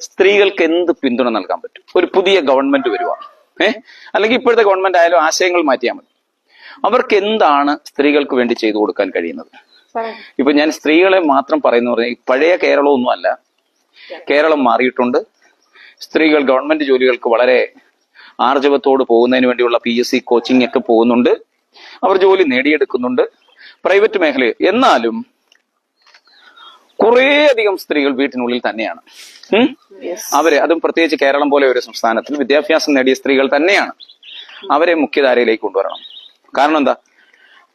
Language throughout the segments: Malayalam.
സ്ത്രീകൾക്ക് എന്ത് പിന്തുണ നൽകാൻ പറ്റും? ഒരു പുതിയ ഗവൺമെന്റ് വരുവാണ്. ഏഹ് അല്ലെങ്കിൽ ഇപ്പോഴത്തെ ഗവൺമെന്റ് ആയാലും ആശയങ്ങൾ മാറ്റിയാൽ മതി. അവർക്ക് എന്താണ് സ്ത്രീകൾക്ക് വേണ്ടി ചെയ്തു കൊടുക്കാൻ കഴിയുന്നത്? ഇപ്പൊ ഞാൻ സ്ത്രീകളെ മാത്രം പറയുന്ന പറഞ്ഞാൽ പഴയ കേരളമൊന്നും അല്ല. കേരളം മാറിയിട്ടുണ്ട്. സ്ത്രീകൾ ഗവൺമെന്റ് ജോലികൾക്ക് വളരെ ആർജവത്തോട് പോകുന്നതിന് വേണ്ടിയുള്ള പി എസ് സി കോച്ചിങ് ഒക്കെ പോകുന്നുണ്ട്. അവർ ജോലി നേടിയെടുക്കുന്നുണ്ട്. പ്രൈവറ്റ് മേഖലയിൽ. എന്നാലും കുറേയധികം സ്ത്രീകൾ വീട്ടിനുള്ളിൽ തന്നെയാണ്. അവരെ അതും പ്രത്യേകിച്ച് കേരളം പോലെ ഒരു സംസ്ഥാനത്തിൽ വിദ്യാഭ്യാസം നേടിയ സ്ത്രീകൾ തന്നെയാണ്. അവരെ മുഖ്യധാരയിലേക്ക് കൊണ്ടുവരണം. കാരണം എന്താ?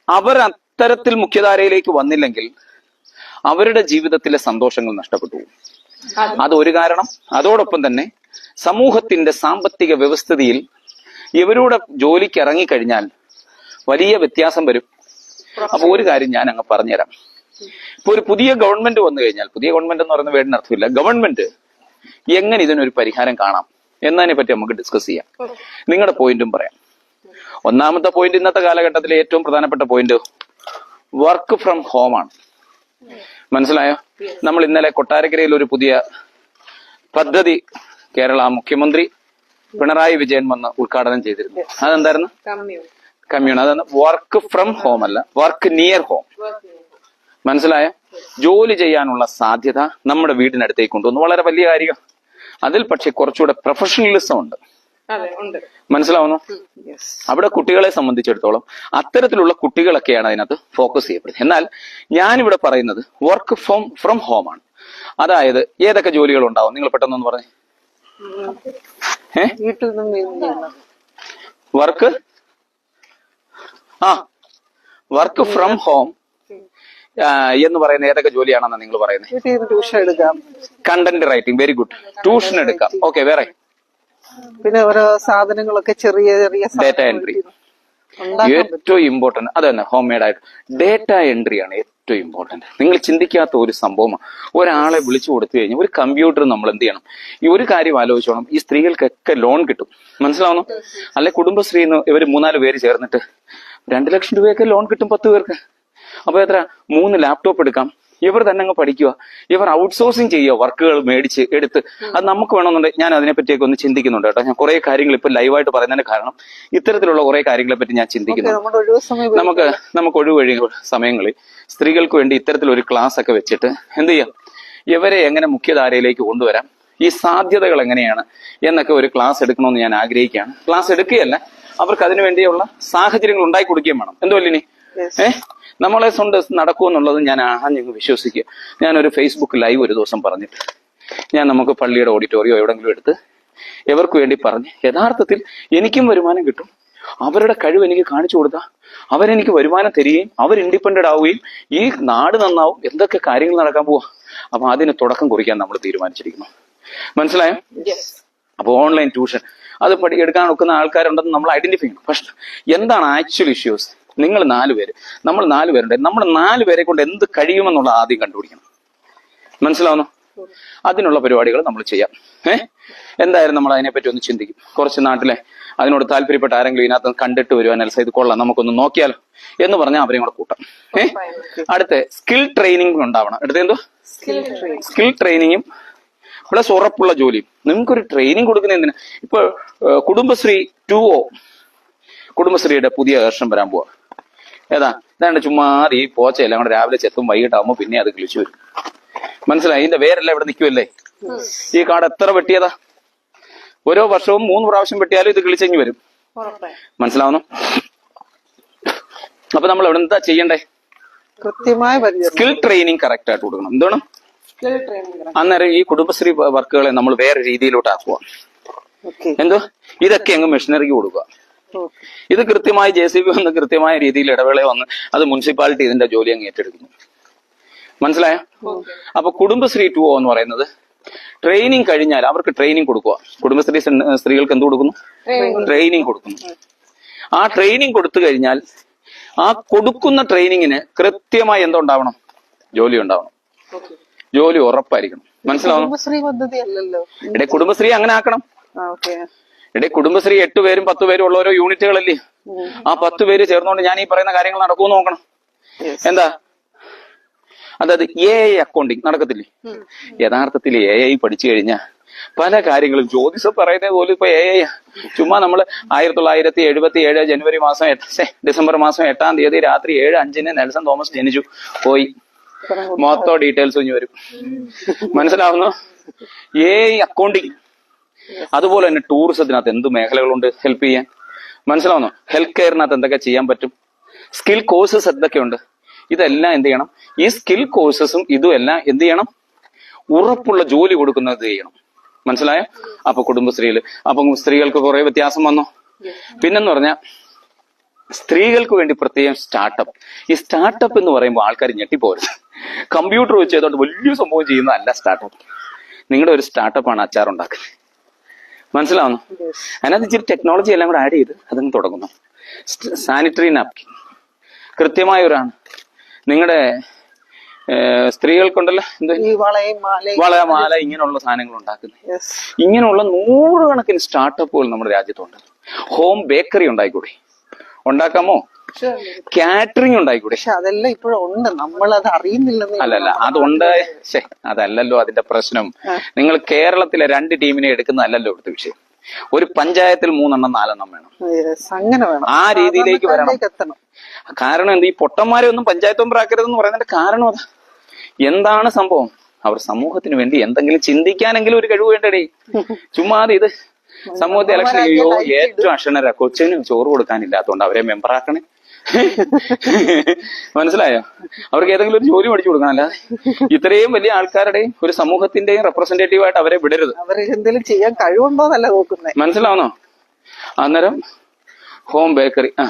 അവർ അത്തരത്തിൽ മുഖ്യധാരയിലേക്ക് വന്നില്ലെങ്കിൽ അവരുടെ ജീവിതത്തിലെ സന്തോഷങ്ങൾ നഷ്ടപ്പെട്ടു അത് ഒരു കാരണം. അതോടൊപ്പം തന്നെ സമൂഹത്തിന്റെ സാമ്പത്തിക വ്യവസ്ഥിതിയിൽ ഇവരുടെ ജോലിക്ക് ഇറങ്ങിക്കഴിഞ്ഞാൽ വലിയ വ്യത്യാസം വരും. അപ്പൊ ഒരു കാര്യം ഞാൻ അങ്ങ് പറഞ്ഞുതരാം. ഇപ്പൊ ഒരു പുതിയ ഗവൺമെന്റ് വന്നു കഴിഞ്ഞാൽ പുതിയ ഗവൺമെന്റ് എന്ന് പറയുന്ന വേടിന് അർത്ഥമില്ല. ഗവൺമെന്റ് എങ്ങനെ ഇതിനൊരു പരിഹാരം കാണാം എന്നതിനെ പറ്റി നമുക്ക് ഡിസ്കസ് ചെയ്യാം. നിങ്ങളുടെ പോയിന്റും പറയാം. ഒന്നാമത്തെ പോയിന്റ് ഇന്നത്തെ കാലഘട്ടത്തിലെ ഏറ്റവും പ്രധാനപ്പെട്ട പോയിന്റ് വർക്ക് ഫ്രം ഹോം ആണ്. മനസ്സിലായോ? നമ്മൾ ഇന്നലെ കൊട്ടാരക്കരയിൽ ഒരു പുതിയ പദ്ധതി കേരള മുഖ്യമന്ത്രി പിണറായി വിജയൻ വന്ന് ഉദ്ഘാടനം ചെയ്തിരുന്നു. അതെന്തായിരുന്നു? കമ്മ്യൂ കമ്മ്യൂൺ അതാണ് വർക്ക് ഫ്രം ഹോം അല്ല വർക്ക് നിയർ ഹോം മനസ്സിലായോ? ജോലി ചെയ്യാനുള്ള സാധ്യത നമ്മുടെ വീടിനടുത്തേക്ക് കൊണ്ടുവന്നു. വളരെ വലിയ കാര്യം. അതിൽ പക്ഷെ കുറച്ചുകൂടെ പ്രൊഫഷണലിസം ഉണ്ട്. മനസ്സിലാവുന്നു? അവിടെ കുട്ടികളെ സംബന്ധിച്ചിടത്തോളം അത്തരത്തിലുള്ള കുട്ടികളൊക്കെയാണ് അതിനകത്ത് ഫോക്കസ് ചെയ്യപ്പെടുന്നത്. എന്നാൽ ഞാനിവിടെ പറയുന്നത് വർക്ക് ഫ്രം ഫ്രം ഹോം ആണ്. അതായത് ഏതൊക്കെ ജോലികൾ ഉണ്ടാവും? നിങ്ങൾ പെട്ടെന്നൊന്ന് പറഞ്ഞേ. വർക്ക് ആ. വർക്ക് ഫ്രം ഹോം എന്ന് പറയുന്ന ഏതൊക്കെ ജോലിയാണെന്ന് നിങ്ങൾ പറയുന്നത് ട്യൂഷൻ എടുക്കാം. Content writing very good tuition എടുക്കാം. ഓക്കെ വേറെ? പിന്നെ ഓരോ സാധനങ്ങളൊക്കെ ചെറിയ ചെറിയ ഡേറ്റ എൻട്രി ഏറ്റവും ഇമ്പോർട്ടന്റ് അത് തന്നെ ഹോം മെയ്ഡ് ആയിട്ട്. ഡേറ്റ എൻട്രി ആണ് ഏറ്റവും ഇമ്പോർട്ടന്റ് നിങ്ങൾ ചിന്തിക്കാത്ത ഒരു സംഭവമാണ് ഒരാളെ വിളിച്ചു കൊടുത്തു കഴിഞ്ഞാൽ ഒരു കമ്പ്യൂട്ടർ നമ്മൾ എന്ത് ചെയ്യണം? ഈ ഒരു കാര്യം ആലോചിച്ചോണം. ഈ സ്ത്രീകൾക്കൊക്കെ ലോൺ കിട്ടും. മനസ്സിലാവുന്നു? അല്ലെ കുടുംബശ്രീന്ന് ഇവർ മൂന്നാൽ പേര് ചേർന്നിട്ട് രണ്ട് ലക്ഷം രൂപയൊക്കെ ലോൺ കിട്ടും പത്ത് പേർക്ക്. അപ്പൊ എത്ര? മൂന്ന് ലാപ്ടോപ്പ് എടുക്കാം. ഇവർ തന്നെ അങ്ങ് പഠിക്കുക ഇവർ ഔട്ട്സോഴ്സിങ് ചെയ്യുക വർക്കുകൾ മേടിച്ച് എടുത്ത്. അത് നമുക്ക് വേണമെന്നുണ്ടെങ്കിൽ ഞാൻ അതിനെപ്പറ്റിയൊക്കെ ഒന്ന് ചിന്തിക്കുന്നുണ്ട് കേട്ടോ. ഞാൻ കുറെ കാര്യങ്ങൾ ഇപ്പൊ ലൈവായിട്ട് പറയുന്നതിന് കാരണം ഇത്തരത്തിലുള്ള കുറെ കാര്യങ്ങളെ പറ്റി ഞാൻ ചിന്തിക്കുന്നു. നമുക്ക് നമുക്ക് ഒഴിവഴി സമയങ്ങളിൽ സ്ത്രീകൾക്ക് വേണ്ടി ഇത്തരത്തിലൊരു ക്ലാസ് ഒക്കെ വെച്ചിട്ട് എന്ത് ചെയ്യാം? ഇവരെ എങ്ങനെ മുഖ്യധാരയിലേക്ക് കൊണ്ടുവരാം? ഈ സാധ്യതകൾ എങ്ങനെയാണ്? എന്നൊക്കെ ഒരു ക്ലാസ് എടുക്കണമെന്ന് ഞാൻ ആഗ്രഹിക്കുകയാണ്. ക്ലാസ് എടുക്കുകയല്ല അവർക്ക് അതിനു വേണ്ടിയുള്ള സാഹചര്യങ്ങൾ ഉണ്ടാക്കി കൊടുക്കുകയും വേണം. എന്തോ ഇനി ഏഹ് നമ്മളെ കൊണ്ട് നടക്കുമെന്നുള്ളത് ഞാൻ ആഞ്ഞങ്ങ് വിശ്വസിക്കുക ഞാനൊരു ഫേസ്ബുക്ക് ലൈവ് ഒരു ദിവസം പറഞ്ഞിട്ട് ഞാൻ നമുക്ക് പള്ളിയുടെ ഓഡിറ്റോറിയോ എവിടെങ്കിലും എടുത്ത് എവർക്ക് വേണ്ടി പറഞ്ഞ് യഥാർത്ഥത്തിൽ എനിക്കും വരുമാനം കിട്ടും. അവരുടെ കഴിവ് എനിക്ക് കാണിച്ചു കൊടുത്താൽ അവരെനിക്ക് വരുമാനം തരികയും അവർ ഇൻഡിപെൻഡന്റ് ആവുകയും ഈ നാട് നന്നാവും എന്തൊക്കെ കാര്യങ്ങൾ നടക്കാൻ പോവാ. അപ്പൊ അതിന് തുടക്കം കുറിക്കാൻ നമ്മൾ തീരുമാനിച്ചിരിക്കുന്നു. മനസ്സിലായോ? അപ്പൊ ഓൺലൈൻ ട്യൂഷൻ അത് പഠി എടുക്കാൻ ഒക്കുന്ന ആൾക്കാരുണ്ടെന്ന് നമ്മൾ ഐഡന്റിഫൈ ചെയ്യണം പക്ഷെ എന്താണ് ആക്ച്വൽ ഇഷ്യൂസ് നിങ്ങൾ നാല് പേര്. നമ്മൾ നാല് പേരുണ്ട്. നമ്മൾ നാല് പേരെ കൊണ്ട് എന്ത് കഴിയുമെന്നുള്ള ആദ്യം കണ്ടുപിടിക്കണം. മനസ്സിലാവുന്നു? അതിനുള്ള പരിപാടികൾ നമ്മൾ ചെയ്യാം. ഏഹ് എന്തായാലും നമ്മൾ അതിനെപ്പറ്റി ഒന്ന് ചിന്തിക്കും. കുറച്ച് നാട്ടിലെ അതിനോട് താല്പര്യപ്പെട്ട ആരെങ്കിലും ഇതിനകത്ത് കണ്ടിട്ട് വരുവാൻ അല്ല ഇത് കൊള്ളാം. നമുക്കൊന്ന് നോക്കിയാലോ? എന്ന് പറഞ്ഞാൽ അവരെയും കൂടെ കൂട്ടാം. ഏഹ് അടുത്ത സ്കിൽ ട്രെയിനിങ് ഉണ്ടാവണം. അടുത്ത എന്തോ സ്കിൽ ട്രെയിനിങ്ങും പ്ലസ് ഉറപ്പുള്ള ജോലിയും. നിങ്ങൾക്കൊരു ട്രെയിനിങ് കൊടുക്കുന്ന എന്തിനാ? ഇപ്പൊ കുടുംബശ്രീ ടു ഒ കുടുംബശ്രീയുടെ പുതിയ വർഷം വരാൻ പോവാ. ഏതാ? ഇതാണ്ട് ചുമ്മാ ഈ പോച്ച എല്ലാം കൂടെ രാവിലെ ചെത്തും വൈകിട്ടാകുമ്പോ പിന്നെ അത് കിളിച്ചു വരും. മനസ്സിലായി? ഇതിന്റെ വേരെല്ലാം ഇവിടെ നിൽക്കുമല്ലേ ഈ കാട് എത്ര വെട്ടിയതാ? ഓരോ വർഷവും മൂന്ന് പ്രാവശ്യം വെട്ടിയാലും ഇത് കിളിച്ചെങ്ങി വരും. മനസ്സിലാവുന്നു? അപ്പൊ നമ്മൾ ഇവിടെ എന്താ ചെയ്യണ്ടേ? കൃത്യമായ സ്കിൽ ട്രെയിനിങ് കറക്റ്റ് ആയിട്ട് കൊടുക്കണം. എന്താണ്? അന്നേരം ഈ കുടുംബശ്രീ വർക്കുകളെ നമ്മൾ വേറെ രീതിയിലോട്ട് ആക്കുക എന്തോ? ഇതൊക്കെ അങ്ങ് മെഷീനറിക്ക് കൊടുക്കുക. ഇത് കൃത്യമായി ജെ സി ബി വന്ന് കൃത്യമായ രീതിയിൽ ഇടവേള വന്ന് അത് മുനിസിപ്പാലിറ്റി ഇതിന്റെ ജോലി അങ്ങ് ഏറ്റെടുക്കുന്നു. മനസ്സിലായോ? അപ്പൊ കുടുംബശ്രീ ടു എന്ന് പറയുന്നത് ട്രെയിനിങ് കഴിഞ്ഞാൽ അവർക്ക് ട്രെയിനിങ് കൊടുക്കുക. കുടുംബശ്രീ സ്ത്രീകൾക്ക് എന്ത് കൊടുക്കുന്നു? ട്രെയിനിങ് കൊടുക്കുന്നു. ആ ട്രെയിനിങ് കൊടുത്തു കഴിഞ്ഞാൽ ആ കൊടുക്കുന്ന ട്രെയിനിങ്ങിന് കൃത്യമായി എന്തുണ്ടാവണം ജോലി ഉണ്ടാവണം. ജോലി ഉറപ്പായിരിക്കണം. മനസ്സിലാവണം കുടുംബശ്രീ പദ്ധതി അല്ലല്ലോ. ഇടെ കുടുംബശ്രീ അങ്ങനെ ആക്കണം. ഇടെ കുടുംബശ്രീ എട്ട് പേരും പത്ത് പേരും ഉള്ള ഓരോ യൂണിറ്റുകളല്ലേ? ആ പത്ത് പേര് ചേർന്നുകൊണ്ട് ഞാൻ ഈ പറയുന്ന കാര്യങ്ങൾ നടക്കുമെന്ന് നോക്കണം. എന്താ? അതായത് എ ഐ അക്കൗണ്ടിങ് നടക്കത്തില്ലേ? യഥാർത്ഥത്തിൽ എ ഐ പഠിച്ചു കഴിഞ്ഞാൽ പല കാര്യങ്ങളും ജ്യോതിഷം പറയുന്നത് പോലും ഇപ്പൊ എ ഐ ചുമ്മാ നമ്മൾ ആയിരത്തി തൊള്ളായിരത്തി എഴുപത്തി ഏഴ് ജനുവരി മാസം എട്ട് ഡിസംബർ മാസം എട്ടാം തീയതി രാത്രി ഏഴ് അഞ്ചിന് നെൽസൺ തോമസ് ജനിച്ചു. പോയി. മൊത്തം ഡീറ്റെയിൽസ് ഇനി വരും. മനസ്സിലാവുന്നു? എ ഐ അക്കൗണ്ടിങ് അതുപോലെ തന്നെ ടൂറിസത്തിനകത്ത് എന്ത് മേഖലകളുണ്ട്? ഹെൽപ്പ് ചെയ്യാൻ. മനസ്സിലാവുന്നു? ഹെൽത്ത് കെയറിനകത്ത് എന്തൊക്കെ ചെയ്യാൻ പറ്റും? സ്കിൽ കോഴ്സസ് എന്തൊക്കെയുണ്ട്? ഇതെല്ലാം എന്ത് ചെയ്യണം? ഈ സ്കിൽ കോഴ്സസും ഇതും എല്ലാം എന്ത് ചെയ്യണം? ഉറപ്പുള്ള ജോലി കൊടുക്കുന്നത് ചെയ്യണം? മനസ്സിലായോ? അപ്പൊ കുടുംബശ്രീയിൽ അപ്പൊ സ്ത്രീകൾക്ക് കുറെ വ്യത്യാസം വന്നോ? പിന്നെന്ന് പറഞ്ഞാൽ സ്ത്രീകൾക്ക് വേണ്ടി പ്രത്യേകം സ്റ്റാർട്ടപ്പ് ഈ സ്റ്റാർട്ടപ്പ് എന്ന് പറയുമ്പോൾ ആൾക്കാർ ഞെട്ടിപ്പോരുത്. കമ്പ്യൂട്ടർ വെച്ച് ചെയ്തോണ്ട് വലിയ സംഭവം ചെയ്യുന്നതല്ല സ്റ്റാർട്ടപ്പ് നിങ്ങളുടെ ഒരു സ്റ്റാർട്ടപ്പാണ് അച്ചാർ ഉണ്ടാക്കുന്നത് മനസ്സിലാവുന്നു? അതിനകത്ത് ഇച്ചിരി ടെക്നോളജി എല്ലാം കൂടെ ആഡ് ചെയ്ത് അതങ്ങ് തുടങ്ങുന്നു. സാനിറ്ററി നാപ്കിൻ കൃത്യമായ ഒരാണ്. നിങ്ങളുടെ സ്ത്രീകൾക്കുണ്ടല്ലോ? വള മാല ഇങ്ങനെയുള്ള സാധനങ്ങൾ ഉണ്ടാക്കുന്നത്. ഇങ്ങനെയുള്ള നൂറുകണക്കിന് സ്റ്റാർട്ടപ്പുകൾ നമ്മുടെ രാജ്യത്തുണ്ട്. ഹോം ബേക്കറി ഉണ്ടായിക്കൂടി? ഉണ്ടാക്കാമോ? കാറ്ററിംഗ് ഉണ്ടായിക്കൂടെ? പക്ഷെ അതെല്ലാം ഇപ്പോഴും ഉണ്ട്. അറിയുന്നില്ല അറിയുന്നില്ലെന്ന് അല്ലല്ല അതുണ്ട് അതല്ലല്ലോ അതിന്റെ പ്രശ്നം. നിങ്ങൾ കേരളത്തിലെ രണ്ട് ടീമിനെ എടുക്കുന്നതല്ലല്ലോ ഇവിടുത്തെ വിഷയം. ഒരു പഞ്ചായത്തിൽ മൂന്നെണ്ണം നാലെണ്ണം വേണം. അങ്ങനെ വേണം. ആ രീതിയിലേക്ക് വരണം. എത്തണം. കാരണം എന്ത് ഈ പൊട്ടന്മാരെ ഒന്നും പഞ്ചായത്ത് മെമ്പറാക്കരുതെന്ന് പറയുന്നതിന്റെ കാരണം അതാ. എന്താണ് സംഭവം? അവർ സമൂഹത്തിന് വേണ്ടി എന്തെങ്കിലും ചിന്തിക്കാനെങ്കിലും ഒരു കഴിവ് വേണ്ടടേ. ചുമ്മാതെ ഇത്. സമൂഹത്തെ ഇലക്ഷൻ ഏറ്റവും അക്ഷണരാ. കൊച്ചിന് ചോറ് കൊടുക്കാനില്ലാത്തതുകൊണ്ട് അവരെ മെമ്പറാക്കണേ. മനസ്സിലായോ? അവർക്ക് ഏതെങ്കിലും ഒരു ജോലി പഠിച്ചു കൊടുക്കണം. അല്ലാതെ ഇത്രയും വലിയ ആൾക്കാരുടെയും ഒരു സമൂഹത്തിന്റെയും റെപ്രസെന്റേറ്റീവ് ആയിട്ട് അവരെ വിടരുത്. അവർക്ക് എന്തെങ്കിലും ചെയ്യാൻ കഴിവുണ്ടോ എന്നല്ല നോക്കുന്നത് മനസ്സിലാവുന്നോ? അന്നേരം ഹോം ബേക്കറി ആ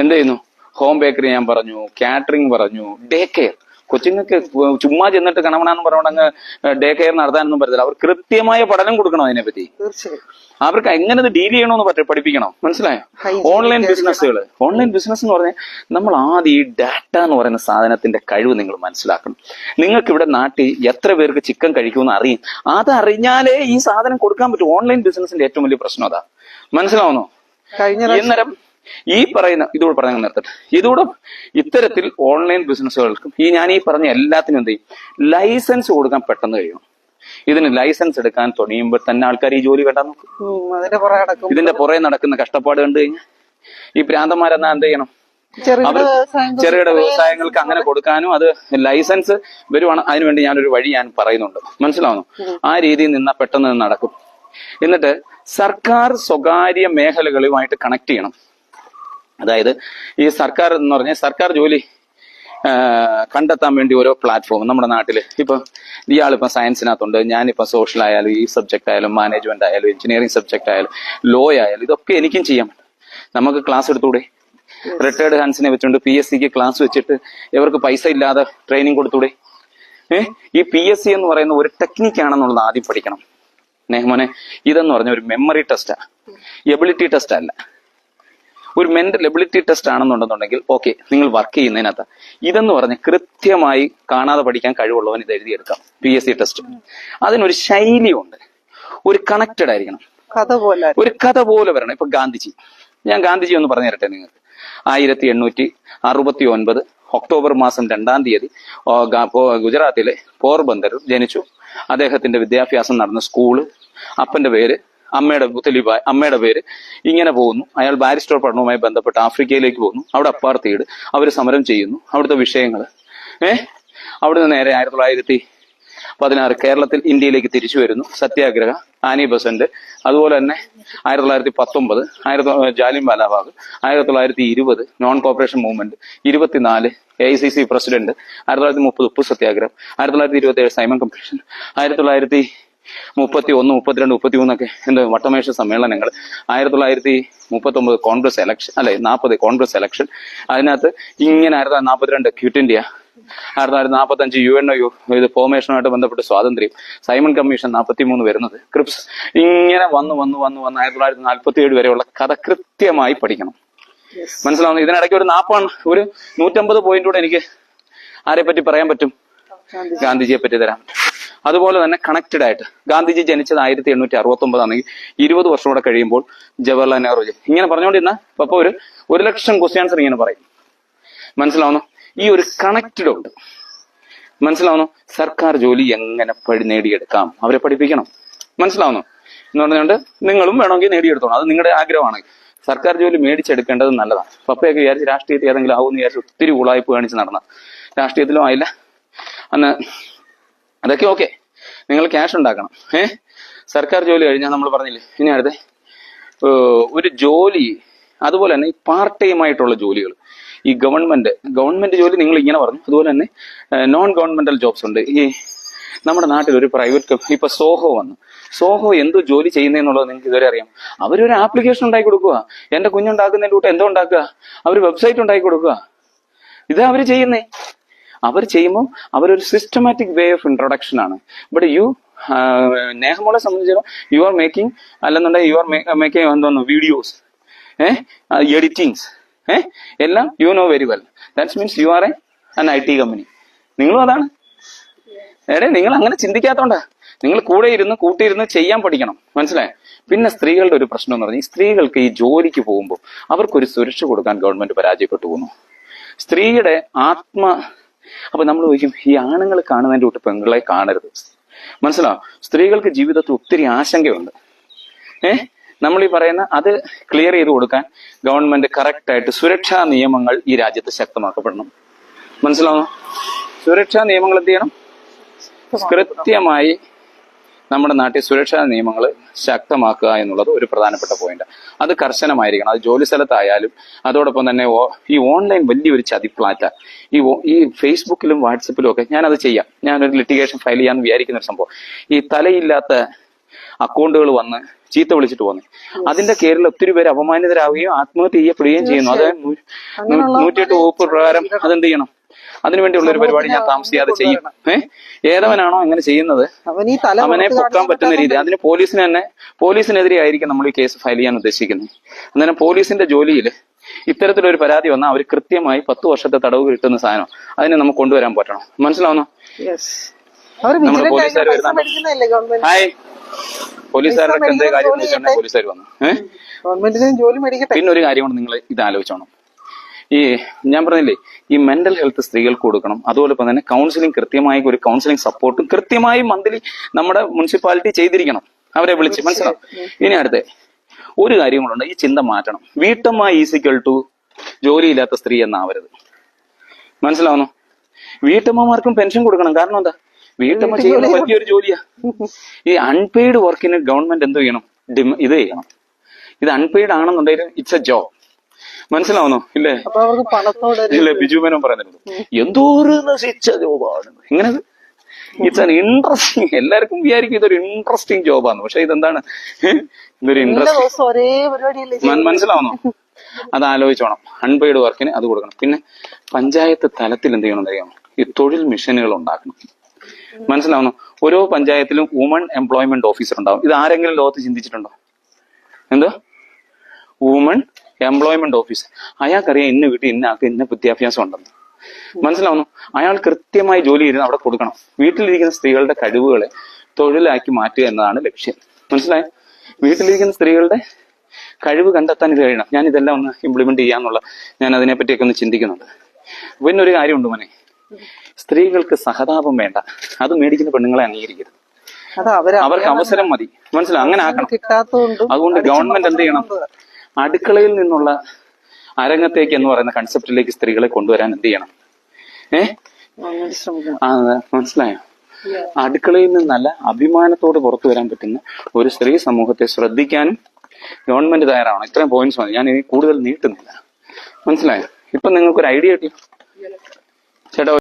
എന്ത് ചെയ്യുന്നു? ഹോം ബേക്കറി ഞാൻ പറഞ്ഞു കാറ്ററിംഗ് പറഞ്ഞു ഡേ കെയർ കൊച്ചുങ്ങൾക്ക് ചുമ്മാ ചെന്നിട്ട് കണവണാന്ന് പറഞ്ഞോണ്ട് ഡേ കെയർ നടത്താനൊന്നും പറ്റത്തില്ല. അവർ കൃത്യമായ പഠനം കൊടുക്കണം അതിനെപ്പറ്റി. പറ്റി അവർക്ക് എങ്ങനെ ഇത് ഡീൽ ചെയ്യണമെന്ന് പറ്റും പഠിപ്പിക്കണം. മനസ്സിലായോ? ഓൺലൈൻ ബിസിനസ്സുകൾ ഓൺലൈൻ ബിസിനസ് എന്ന് പറഞ്ഞാൽ നമ്മൾ ആദ്യം ഈ ഡാറ്റ എന്ന് പറയുന്ന സാധനത്തിന്റെ കഴിവ് നിങ്ങൾ മനസ്സിലാക്കണം. നിങ്ങൾക്ക് ഇവിടെ നാട്ടിൽ എത്ര പേർക്ക് ചിക്കൻ കഴിക്കുമെന്ന് അറിയും. അതറിഞ്ഞാലേ ഈ സാധനം കൊടുക്കാൻ പറ്റും. ഓൺലൈൻ ബിസിനസിന്റെ ഏറ്റവും വലിയ പ്രശ്നം അതാ. മനസ്സിലാവുന്നോ? കഴിഞ്ഞ അന്നേരം ഈ പറയുന്ന ഇതുകൂടെ പറഞ്ഞു നിർത്തട്ടെ. ഇതുകൂടെ ഇത്തരത്തിൽ ഓൺലൈൻ ബിസിനസ്സുകൾക്കും ഈ ഞാൻ ഈ പറഞ്ഞ എല്ലാത്തിനും എന്ത് ചെയ്യും? ലൈസൻസ് കൊടുക്കാൻ പെട്ടെന്ന് കഴിയും. ഇതിന് ലൈസൻസ് എടുക്കാൻ തുടങ്ങുമ്പോൾ തന്നെ ആൾക്കാർ ഈ ജോലി വേണ്ട ഇതിന്റെ പുറകെ നടക്കുന്ന കഷ്ടപ്പാട് കണ്ടു കഴിഞ്ഞാൽ ഈ പ്രാന്തന്മാരെന്നാ എന്ത് ചെയ്യണം? ചെറുകിട വ്യവസായങ്ങൾക്ക് അങ്ങനെ കൊടുക്കാനും അത് ലൈസൻസ് വരുവാണ്. അതിനുവേണ്ടി ഞാനൊരു വഴി ഞാൻ പറയുന്നുണ്ട്. മനസ്സിലാവുന്നു? ആ രീതിയിൽ നിന്നാ പെട്ടെന്ന് നടക്കും. എന്നിട്ട് സർക്കാർ സ്വകാര്യ മേഖലകളുമായിട്ട് കണക്ട് ചെയ്യണം. അതായത് ഈ സർക്കാർ എന്ന് പറഞ്ഞാൽ സർക്കാർ ജോലി കണ്ടെത്താൻ വേണ്ടി ഓരോ പ്ലാറ്റ്ഫോം നമ്മുടെ നാട്ടിൽ ഇപ്പൊ ഇയാളിപ്പോ സയൻസിനകത്തുണ്ട് ഞാനിപ്പോ സോഷ്യൽ ആയാലും ഈ സബ്ജക്റ്റ് ആയാലും മാനേജ്മെന്റ് ആയാലും എഞ്ചിനീയറിംഗ് സബ്ജക്ട് ആയാലും ലോ ആയാലും ഇതൊക്കെ എനിക്കും ചെയ്യാം നമുക്ക് ക്ലാസ് എടുത്തൂടെ? റിട്ടയർഡ് ഹാൻസിനെ വെച്ചുകൊണ്ട് പി എസ് സിക്ക് ക്ലാസ് വെച്ചിട്ട് ഇവർക്ക് പൈസ ഇല്ലാതെ ട്രെയിനിങ് കൊടുത്തൂടെ? ഏഹ് ഈ പി എസ് സി എന്ന് പറയുന്ന ഒരു ടെക്നിക്ക് ആണെന്നുള്ളത് ആദ്യം പഠിക്കണം. നെഹ്മോനെ ഇതെന്ന് പറഞ്ഞ ഒരു മെമ്മറി ടെസ്റ്റാ എബിലിറ്റി ടെസ്റ്റ് അല്ല. ഒരു മെന്റൽ എബിലിറ്റി ടെസ്റ്റ് ആണെന്നുണ്ടെന്നുണ്ടെങ്കിൽ ഓക്കെ നിങ്ങൾ വർക്ക് ചെയ്യുന്നതിനകത്ത്. ഇതെന്ന് പറഞ്ഞ് കൃത്യമായി കാണാതെ പഠിക്കാൻ കഴിവുള്ളവൻ ഇത് എഴുതിയെടുക്കാം പി എസ് സി ടെസ്റ്റ് അതിനൊരു ശൈലിയുണ്ട്. ഒരു കണക്റ്റഡ് ആയിരിക്കണം. കഥ പോലെ ഒരു കഥ പോലെ വരണം. ഇപ്പൊ ഗാന്ധിജി. ഞാൻ ഗാന്ധിജി ഒന്ന് പറഞ്ഞു തരട്ടെ നിങ്ങൾക്ക്. ആയിരത്തി എണ്ണൂറ്റി അറുപത്തി ഒൻപത് ഒക്ടോബർ മാസം രണ്ടാം തീയതി ഗുജറാത്തിലെ പോർബന്ദറിൽ ജനിച്ചു. അദ്ദേഹത്തിന്റെ വിദ്യാഭ്യാസം നടന്ന സ്കൂൾ. അപ്പന്റെ പേര് അമ്മയുടെ മുത്തലിബായ് അമ്മയുടെ പേര് ഇങ്ങനെ പോകുന്നു. അയാൾ ബാരിസ്റ്റർ പഠനവുമായി ബന്ധപ്പെട്ട് ആഫ്രിക്കയിലേക്ക് പോകുന്നു. അവിടെ അപ്പാർത്തീട് അവർ സമരം ചെയ്യുന്നു. അവിടുത്തെ വിഷയങ്ങൾ ഏഹ് അവിടുന്ന് നേരെ ആയിരത്തി തൊള്ളായിരത്തി പതിനാറ് കേരളത്തിൽ ഇന്ത്യയിലേക്ക് തിരിച്ചു വരുന്നു. സത്യാഗ്രഹ ആനി ബസന്റ്. അതുപോലെ തന്നെ ആയിരത്തി തൊള്ളായിരത്തി പത്തൊമ്പത് ആയിരത്തി ജാലിം ബാലാബാഗ് ആയിരത്തി തൊള്ളായിരത്തി ഇരുപത് നോൺ കോപ്പറേഷൻ മൂവ്മെന്റ് ഇരുപത്തിനാല് A I C C president ആയിരത്തി തൊള്ളായിരത്തി മുപ്പത് ഉപ്പ് സത്യാഗ്രഹം ആയിരത്തി തൊള്ളായിരത്തി ഇരുപത്തി ഏഴ് സൈമൺ കമ്മീഷൻ ആയിരത്തി തൊള്ളായിരത്തി മുപ്പത്തി ഒന്ന് മുപ്പത്തിരണ്ട് മുപ്പത്തി മൂന്നൊക്കെ എന്ത് വട്ടമേശ സമ്മേളനങ്ങൾ. ആയിരത്തി തൊള്ളായിരത്തി മുപ്പത്തി ഒമ്പത് കോൺഗ്രസ് എലക്ഷൻ അല്ലെ നാൽപ്പത് കോൺഗ്രസ് എലക്ഷൻ അതിനകത്ത് ഇങ്ങനെ ആയിരത്തി തൊള്ളായിരത്തി നാൽപ്പത്തിരണ്ട് ക്വിറ്റ് ഇന്ത്യ ആയിരത്തി തൊള്ളായിരത്തി നാൽപ്പത്തി അഞ്ച് യു എൻ ഒ യു ഇത് ഫോർമേഷനുമായിട്ട് ബന്ധപ്പെട്ട് സ്വാതന്ത്ര്യം സൈമൺ കമ്മീഷൻ നാൽപ്പത്തി മൂന്ന് വരുന്നത് ക്രിപ്സ്. ഇങ്ങനെ വന്ന് വന്ന് വന്ന് വന്ന് ആയിരത്തി തൊള്ളായിരത്തി നാൽപ്പത്തി ഏഴ് വരെയുള്ള കഥ കൃത്യമായി പഠിക്കണം. മനസ്സിലാവുന്നു? ഇതിനിടയ്ക്ക് ഒരു നാപ്പാണ് ഒരു നൂറ്റമ്പത് പോയിന്റ് കൂടെ എനിക്ക് ആരെ പറ്റി പറയാൻ പറ്റും? ഗാന്ധിജിയെ പറ്റി തരാൻ പറ്റും അതുപോലെ തന്നെ കണക്റ്റഡ് ആയിട്ട്. ഗാന്ധിജി ജനിച്ചത് ആയിരത്തി എണ്ണൂറ്റി അറുപത്തി ഒമ്പതാണെങ്കിൽ ഇരുപത് വർഷം കൂടെ കഴിയുമ്പോൾ ജവഹർലാൽ നെഹ്റുജി ഇങ്ങനെ പറഞ്ഞുകൊണ്ടിരുന്ന അപ്പൊ ഒരു ഒരു ലക്ഷം ക്വസ്റ്റ്യാൻസർ ഇങ്ങനെ പറയും. മനസ്സിലാവുന്നു? ഈ ഒരു കണക്റ്റഡ് ഉണ്ട്. മനസ്സിലാവുന്നു? സർക്കാർ ജോലി എങ്ങനെ നേടിയെടുക്കാം? അവരെ പഠിപ്പിക്കണം. മനസ്സിലാവുന്നു? എന്ന് പറഞ്ഞുകൊണ്ട് നിങ്ങളും വേണമെങ്കിൽ നേടിയെടുത്തോണം അത് നിങ്ങളുടെ ആഗ്രഹമാണ്. സർക്കാർ ജോലി മേടിച്ചെടുക്കേണ്ടത് നല്ലതാണ്. പപ്പയൊക്കെ വിചാരിച്ച് രാഷ്ട്രീയത്തിൽ ഏതെങ്കിലും ആവുമെന്ന് വിചാരിച്ച് ഒത്തിരി ഉളായ്പ കാണിച്ച് നടന്ന. രാഷ്ട്രീയത്തിലും ആയില്ല. അന്ന് അതൊക്കെ ഓക്കെ നിങ്ങൾ ക്യാഷ് ഉണ്ടാക്കണം. ഏഹ് സർക്കാർ ജോലി കഴിഞ്ഞാൽ നമ്മൾ പറഞ്ഞില്ലേ? ഇനി അടുത്ത ഒരു ജോലി അതുപോലെ തന്നെ ഈ പാർട്ട് ടൈം ആയിട്ടുള്ള ജോലികൾ. ഈ ഗവൺമെന്റ് ഗവൺമെന്റ് ജോലി നിങ്ങൾ ഇങ്ങനെ പറഞ്ഞു. അതുപോലെ തന്നെ നോൺ ഗവൺമെന്റൽ ജോബ്സ് ഉണ്ട്. ഈ നമ്മുടെ നാട്ടിൽ ഒരു പ്രൈവറ്റ് ഇപ്പൊ സോഹോ വന്നു. സോഹോ എന്ത് ജോലി ചെയ്യുന്നതെന്നുള്ളത് നിങ്ങൾക്ക് ഇതുവരെ അറിയാം. അവരൊരു ആപ്ലിക്കേഷൻ ഉണ്ടാക്കി കൊടുക്കുക. എന്റെ കുഞ്ഞുണ്ടാക്കുന്നതിന്റെ കൂട്ടം എന്തോ ഉണ്ടാക്കുക. അവർ വെബ്സൈറ്റ് ഉണ്ടാക്കി കൊടുക്കുക. ഇതാ അവർ ചെയ്യുന്നേ. അവർ ചെയ്യുമ്പോൾ അവരൊരു സിസ്റ്റമാറ്റിക് വേ ഓഫ് ഇൻട്രൊഡക്ഷൻ ആണ്. ബട്ട് യു നേഹമോളെ സംബന്ധിച്ചിടത്തോളം യു ആർ മേക്കിംഗ് അല്ലെന്നുണ്ടെങ്കിൽ യു ആർ മേക്കിംഗ് എന്തോന്നു വീഡിയോസ് ഏഹ് എഡിറ്റിങ്സ് ഏഹ് എല്ലാം you know very well that's means you are a an I T company നിങ്ങളും അതാണ്. എടേ നിങ്ങൾ അങ്ങനെ ചിന്തിക്കാത്തോണ്ടാ. നിങ്ങൾ കൂടെ ഇരുന്ന് കൂട്ടിയിരുന്ന് ചെയ്യാൻ പഠിക്കണം. മനസ്സിലായി? പിന്നെ സ്ത്രീകളുടെ ഒരു പ്രശ്നം എന്ന് പറഞ്ഞാൽ സ്ത്രീകൾക്ക് ഈ ജോലിക്ക് പോകുമ്പോൾ അവർക്കൊരു സുരക്ഷ കൊടുക്കാൻ ഗവൺമെന്റ് പരാജയപ്പെട്ടു പോകുന്നു. സ്ത്രീയുടെ ആത്മ അപ്പൊ നമ്മൾ ചോദിക്കും ഈ ആണുങ്ങൾ കാണുന്നതിന്റെ കൂട്ട് പെൺകളെ കാണരുത്. മനസ്സിലാവും സ്ത്രീകൾക്ക് ജീവിതത്തിൽ ഒത്തിരി ആശങ്കയുണ്ട്. ഏഹ് നമ്മൾ ഈ പറയുന്ന അത് ക്ലിയർ ചെയ്ത് കൊടുക്കാൻ ഗവൺമെന്റ് കറക്റ്റ് ആയിട്ട് സുരക്ഷാ നിയമങ്ങൾ ഈ രാജ്യത്ത് ശക്തമാക്കപ്പെടണം. മനസ്സിലാവുന്നു? സുരക്ഷാ നിയമങ്ങൾ എന്ത് ചെയ്യണം? കൃത്യമായി നമ്മുടെ നാട്ടിൽ സുരക്ഷാ നിയമങ്ങൾ ശക്തമാക്കുക എന്നുള്ളത് ഒരു പ്രധാനപ്പെട്ട പോയിന്റ് അത് കർശനമായിരിക്കണം. അത് ജോലി സ്ഥലത്തായാലും അതോടൊപ്പം തന്നെ ഈ ഓൺലൈൻ വലിയൊരു ചതിപ്ലാറ്റ. ഈ ഈ ഫേസ്ബുക്കിലും വാട്സപ്പിലും ഒക്കെ ഞാനത് ചെയ്യാം. ഞാനൊരു ലിറ്റിഗേഷൻ ഫയൽ ചെയ്യാന്ന് വിചാരിക്കുന്ന ഒരു സംഭവം. ഈ തലയില്ലാത്ത അക്കൗണ്ടുകൾ വന്ന് ചീത്ത വിളിച്ചിട്ട് പോന്നെ അതിന്റെ പേരിൽ ഒത്തിരി പേര് അപമാനിതരാവുകയും ആത്മഹത്യ ചെയ്യപ്പെടുകയും ചെയ്യുന്നു. അത് നൂറ്റിയെട്ട് വകുപ്പ് പ്രകാരം അതെന്ത് ചെയ്യണം? അതിനുവേണ്ടിയുള്ള ഒരു പരിപാടി ഞാൻ താമസിയാതെ ചെയ്യും. ഏഹ്? ഏതവനാണോ അങ്ങനെ ചെയ്യുന്നത്? അവനെ പൊക്കാൻ പറ്റുന്ന രീതി. അതിന് പോലീസിന് തന്നെ പോലീസിനെതിരെ ആയിരിക്കും നമ്മൾ ഈ കേസ് ഫയൽ ചെയ്യാൻ ഉദ്ദേശിക്കുന്നത്. അന്നേരം പോലീസിന്റെ ജോലിയിൽ ഇത്തരത്തിലൊരു പരാതി വന്നാൽ അവർ കൃത്യമായി പത്ത് വർഷത്തെ തടവ് കിട്ടുന്ന സാധനം അതിനെ നമുക്ക് കൊണ്ടുവരാൻ പറ്റണം. മനസ്സിലാവുന്നോ? വിജിലന്റ് പോലീസുകാർ ഹായ്. പോലീസുകാരുടെ എന്തേ കാര്യം പോലീസുകാർ വന്നു. ഏഹ്? പിന്നെ ഒരു കാര്യം കൊണ്ട് നിങ്ങൾ ഇത് ആലോചിച്ചോണം. ഈ ഞാൻ പറഞ്ഞില്ലേ ഈ മെന്റൽ ഹെൽത്ത് സ്ത്രീകൾക്ക് കൊടുക്കണം. അതുപോലെ തന്നെ കൗൺസിലിംഗ് കൃത്യമായി ഒരു കൗൺസിലിംഗ് സപ്പോർട്ടും കൃത്യമായി മന്ത്ലി നമ്മുടെ മുനിസിപ്പാലിറ്റി ചെയ്തിരിക്കണം. അവരെ വിളിച്ച് മനസ്സിലാവും ഇനി അടുത്ത ഒരു കാര്യം കൂടെ ഈ ചിന്ത മാറ്റണം. വീട്ടമ്മ ഈസിക്വൽ ടു ജോലിയില്ലാത്ത സ്ത്രീ എന്നാവരുത്. മനസ്സിലാവുന്നു? വീട്ടമ്മമാർക്കും പെൻഷൻ കൊടുക്കണം. കാരണം എന്താ? വീട്ടമ്മ ചെയ്യുന്ന വലിയൊരു ജോലിയാ. ഈ അൺപെയ്ഡ് വർക്കിന് ഗവൺമെന്റ് എന്ത് ചെയ്യണം? ഇത് ചെയ്യണം. ഇത് അൺപെയ്ഡ് ആണെന്നുണ്ടെങ്കിൽ ഇറ്റ്സ് എ ജോബ് മനസ്സിലാവുന്നോ ഇല്ലേ? ഇല്ലേ ബിജു മേനോൻ പറയുന്നത് എന്തോ ഒരു നശിച്ച ജോബാണ്. ഇങ്ങനെ ഇറ്റ്സ് ആൻ ഇൻട്രസ്റ്റിംഗ് എല്ലാവർക്കും വിചാരിക്കും ഇതൊരു ഇൻട്രസ്റ്റിംഗ് ജോബാണ് പക്ഷെ ഇതെന്താണ്? ഇതൊരു ഇൻട്രസ്റ്റിംഗ് മനസ്സിലാവുന്നോ. അത് ആലോചിച്ചോണം അൺപെയ്ഡ് വർക്കിന് അത് കൊടുക്കണം. പിന്നെ പഞ്ചായത്ത് തലത്തിൽ എന്ത് ചെയ്യണം അറിയാമോ ഈ തൊഴിൽ മിഷനുകൾ ഉണ്ടാക്കണം. മനസ്സിലാവുന്നു? ഓരോ പഞ്ചായത്തിലും വുമൺ എംപ്ലോയ്മെന്റ് ഓഫീസർ ഉണ്ടാവും. ഇത് ആരെങ്കിലും ലോകത്ത് ചിന്തിച്ചിട്ടുണ്ടോ? എന്തോ? വുമൺ എംപ്ലോയ്മെന്റ് ഓഫീസ് അയാൾക്കറിയാം ഇന്ന വീട്ടിൽ ഇന്ന ആൾക്ക് ഇന്ന വിദ്യാഭ്യാസം ഉണ്ടെന്ന്. മനസ്സിലാവുന്നു? അയാൾ കൃത്യമായി ജോലി ചെയ്ത് അവിടെ കൊടുക്കണം. വീട്ടിലിരിക്കുന്ന സ്ത്രീകളുടെ കഴിവുകളെ തൊഴിലാക്കി മാറ്റുക എന്നതാണ് ലക്ഷ്യം. മനസ്സിലായ? വീട്ടിലിരിക്കുന്ന സ്ത്രീകളുടെ കഴിവ് കണ്ടെത്താൻ ഇത് കഴിയണം. ഞാൻ ഇതെല്ലാം ഒന്ന് ഇംപ്ലിമെന്റ് ചെയ്യാന്നുള്ള ഞാൻ അതിനെ പറ്റിയൊക്കെ ഒന്ന് ചിന്തിക്കുന്നുണ്ട്. പിന്നെ ഒരു കാര്യമുണ്ട് മോനെ. സ്ത്രീകൾക്ക് സഹതാപം വേണ്ട. അത് മേടിക്കുന്ന പെണ്ണുങ്ങളെ അംഗീകരിക്കരുത്. അവർക്ക് അവസരം മതി. മനസ്സിലാവും അങ്ങനെ ആക്കണം. അതുകൊണ്ട് ഗവൺമെന്റ് എന്ത് ചെയ്യണം? അടുക്കളയിൽ നിന്നുള്ള അരങ്ങത്തേക്ക് എന്ന് പറയുന്ന കൺസെപ്റ്റിലേക്ക് സ്ത്രീകളെ കൊണ്ടുവരാൻ എന്ത് ചെയ്യണം? ഏ? ആ മനസ്സിലായോ? അടുക്കളയിൽ നിന്നല്ല അഭിമാനത്തോട് പുറത്തു വരാൻ പറ്റുന്ന ഒരു സ്ത്രീ സമൂഹത്തെ ശ്രദ്ധിക്കാനും ഗവൺമെന്റ് തയ്യാറാവണം. ഇത്രയും പോയിന്റ്സ് മതി. ഞാൻ ഇനി കൂടുതൽ നീട്ടുന്നില്ല. മനസ്സിലായോ? ഇപ്പൊ നിങ്ങൾക്ക് ഒരു ഐഡിയ കിട്ടി ചേട്ടാ